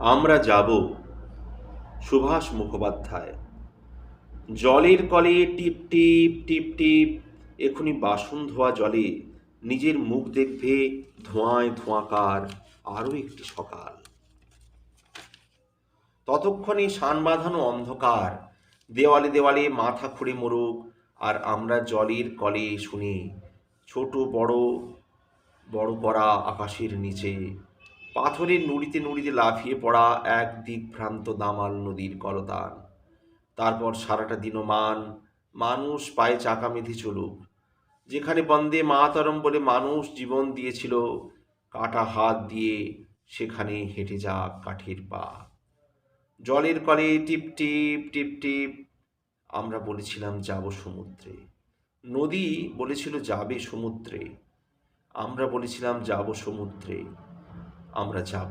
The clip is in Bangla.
আমরা যাব সুভাষ মুখোপাধ্যায়। জলের কলে টিপ টিপ টিপ টিপ, এখুনি বাসন ধোয়া জলে নিজের মুখ দেখবে ধোঁয়ায় ধোঁয়াকার আরও একটি সকাল। ততক্ষণে শান বাঁধানো অন্ধকার, দেওয়ালে দেওয়ালে মাথা খুঁড়ে মরুক, আর আমরা জলের কলে শুনি ছোট বড় বড় করা আকাশের নিচে পাথরের নুড়িতে নুড়িতে লাফিয়ে পড়া এক দিকভ্রান্ত দামাল নদীর কলতান তারপর সারাটা দিনমান মানুষ পায়ে চাকা মেধে চলুক। যেখানে বন্দে মাতরম বলে মানুষ জীবন দিয়েছিল, কাটা হাত দিয়ে সেখানে হেঁটে যাক কাঠের পা। জলের কলে টিপ টিপ টিপ টিপ, আমরা বলেছিলাম যাব সমুদ্রে। নদী বলেছিল যাবে সমুদ্রে। আমরা বলেছিলাম যাব সমুদ্রে। আমরা যাব।